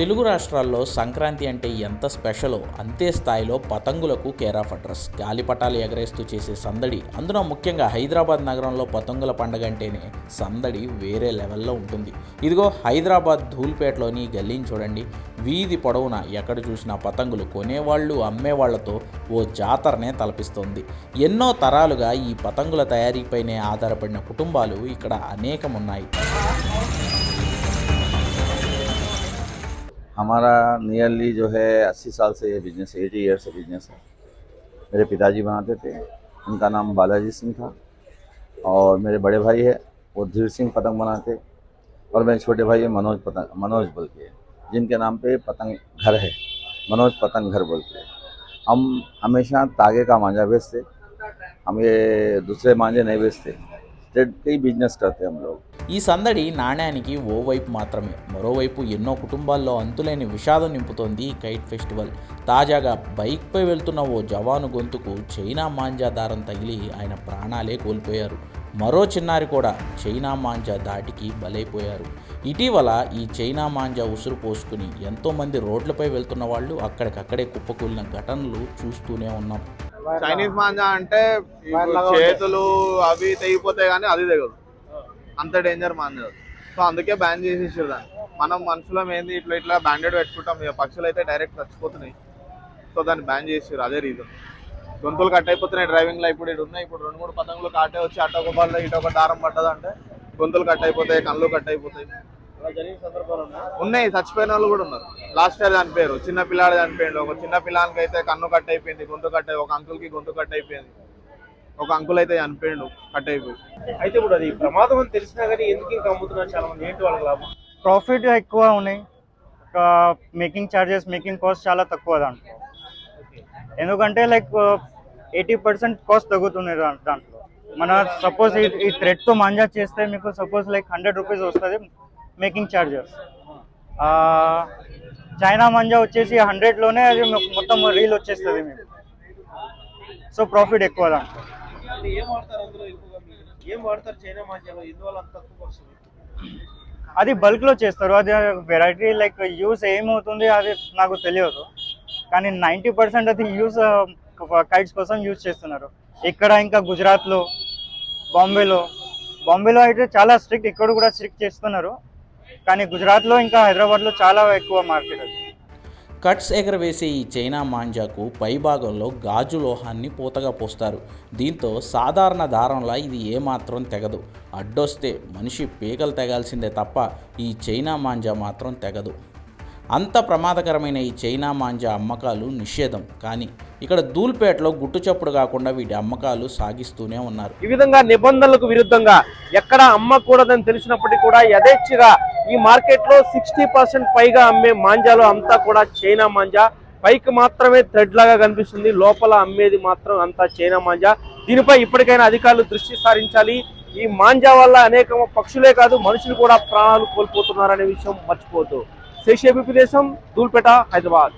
తెలుగు రాష్ట్రాల్లో సంక్రాంతి అంటే ఎంత స్పెషలో అంతే స్థాయిలో పతంగులకు కేర్ ఆఫ్ అడ్రస్. గాలిపటాలు ఎగరేస్తూ చేసే సందడి అందులో ముఖ్యంగా హైదరాబాద్ నగరంలో పతంగుల పండగ అంటేనే సందడి వేరే లెవెల్లో ఉంటుంది. ఇదిగో హైదరాబాద్ ధూల్పేటలోని గల్లీని చూడండి. వీధి పొడవునా ఎక్కడ చూసినా పతంగులు కొనేవాళ్ళు అమ్మేవాళ్ళతో ఓ జాతరనే తలపిస్తోంది. ఎన్నో తరాలుగా ఈ పతంగుల తయారీపైనే ఆధారపడిన కుటుంబాలు ఇక్కడ అనేకమున్నాయి. हमारा नियरली जो है अस्सी साल से ये बिज़नेस एटी ईयर से बिज़नेस है। मेरे पिताजी बनाते थे। उनका नाम बालाजी सिंह था। और मेरे बड़े भाई है, वो धीर सिंह पतंग बनाते। और मेरे छोटे भाई है, मनोज पतंग, मनोज बोल के जिनके नाम पे पतंग घर है। मनोज पतंग घर बोल के हम हमेशा तागे का मांझा बेचते। हम ये दूसरे मांझे नहीं बेचते। स्टेट का ही बिजनेस करते हम लोग ఈ సందడి నాణ్యానికి ఓ వైపు మాత్రమే మరోవైపు ఎన్నో కుటుంబాల్లో అంతులేని విషాదం నింపుతోంది ఈ కైట్ ఫెస్టివల్ తాజాగా బైక్పై వెళ్తున్న ఓ జవాను గొంతుకు చైనా మాంజా దారం తగిలి ఆయన ప్రాణాలే కోల్పోయారు మరో చిన్నారి కూడా చైనా మాంజా దాటికి బలైపోయారు ఇటీవల ఈ చైనా మాంజా ఉసురు పోసుకుని ఎంతోమంది రోడ్లపై వెళ్తున్న వాళ్ళు అక్కడికక్కడే కుప్పకూలిన ఘటనలు చూస్తూనే ఉన్నాం చైనీస్ మాంజా అంటే చేతులు అవి తెగిపోతాయి కానీ అది తెగదు. అంత డేంజర్ మాంజా. సో అందుకే బ్యాన్ చేసేసారు దాన్ని. మనం మనుషులం ఏంది ఇట్లా ఇట్లా బ్యాండెడ్ పెట్టుకుంటాం ఇక పక్షులు అయితే డైరెక్ట్ చచ్చిపోతున్నాయి. సో దాన్ని బ్యాన్ చేసారు అదే రీజన్ గొంతులు కట్ అయిపోతున్నాయి డ్రైవింగ్లో ఇప్పుడు ఇటు ఉన్నాయి ఇప్పుడు రెండు మూడు పతంగులు కాటే వచ్చి అటు ఒక బల్ల ఇటు ఒక దారం పడ్డదంటే గొంతులు కట్ అయిపోతాయి కళ్ళు కట్ అయిపోతాయి. ఉన్నాయి? చచ్చిపోయిన వాళ్ళు కూడా ఉన్నారు. లాస్ట్ ఇయర్ చనిపోయారు చిన్న పిల్లాడు చనిపోయిండు. ఒక చిన్న పిల్లానికి అయితే కన్ను కట్ అయిపోయింది గొంతు కట్ అయి ఒక అంకుల్కి గొంతు కట్ అయిపోయింది. ఒక అంకుల్ అయితే చనిపోయిండు కట్ అయిపోయి. అయితే ఇప్పుడు అది ప్రమాదం అని తెలిసినా కానీ ఎందుకు ఇంకా అమ్ముతున్నారు చాలా మంది? ఏంటి వాళ్ళకి లాభం? ప్రాఫిట్ ఎక్కువ ఉన్నాయి. మేకింగ్ ఛార్జెస్ మేకింగ్ కాస్ట్ చాలా తక్కువ దాంట్లో. ఎందుకంటే లైక్ ఎయిటీ పర్సెంట్ కాస్ట్ తగ్గుతుంది దాంట్లో. మన సపోజ్ ఈ థ్రెడ్తో మాంజా చేస్తే మీకు సపోజ్ లైక్ హండ్రెడ్ రూపీస్ వస్తుంది. మేకింగ్ ఛార్జెస్ చైనా మాంజా వచ్చేసి హండ్రెడ్లోనే అది మొత్తం రీల్ వచ్చేస్తుంది మీకు సో ప్రాఫిట్ ఎక్కువ దాంట్లో. అది బల్క్లో చేస్తారు. అది వెరైటీ లైక్ యూస్ ఏమవుతుంది అది నాకు తెలియదు. కానీ నైంటీ పర్సెంట్ అది యూస్ కైట్స్ కోసం యూజ్ చేస్తున్నారు. ఇక్కడ ఇంకా గుజరాత్లో బాంబేలో బాంబేలో అయితే చాలా స్ట్రిక్ట్ ఇక్కడ కూడా స్ట్రిక్ట్ చేస్తున్నారు. కానీ గుజరాత్లో ఇంకా హైదరాబాద్లో చాలా ఎక్కువ మార్కెట్ అది. కట్స్ ఎగరవేసే ఈ చైనా మాంజాకు పైభాగంలో గాజు లోహాన్ని పూతగా పోస్తారు. దీంతో సాధారణ దారంలా ఇది ఏమాత్రం తెగదు. అడ్డొస్తే మనిషి పీకలు తెగాల్సిందే తప్ప ఈ చైనా మాంజా మాత్రం తెగదు. అంత ప్రమాదకరమైన ఈ చైనా మాంజా అమ్మకాలు నిషేధం. కానీ ఇక్కడ ధూల్పేటలో గుట్టు చప్పుడు కాకుండా వీటి అమ్మకాలు సాగిస్తూనే ఉన్నారు. ఈ విధంగా నిబంధనలకు విరుద్ధంగా ఎక్కడ అమ్మకూడదని తెలిసినప్పటికీ కూడా యథేచ్ఛగా ఈ మార్కెట్లో సిక్స్టీ పర్సెంట్ పైగా అమ్మే మాంజాలు అంతా కూడా చైనా మాంజా. పైకి మాత్రమే థ్రెడ్ లాగా కనిపిస్తుంది. లోపల అమ్మేది మాత్రం అంతా చైనా మాంజా. దీనిపై ఇప్పటికైనా అధికారులు దృష్టి సారించాలి. ఈ మాంజా వల్ల అనేక పక్షులే కాదు మనుషులు కూడా ప్రాణాలు కోల్పోతున్నారనే విషయం మర్చిపోతూ శేషేపి దేశం దూల్పేట హైదరాబాద్.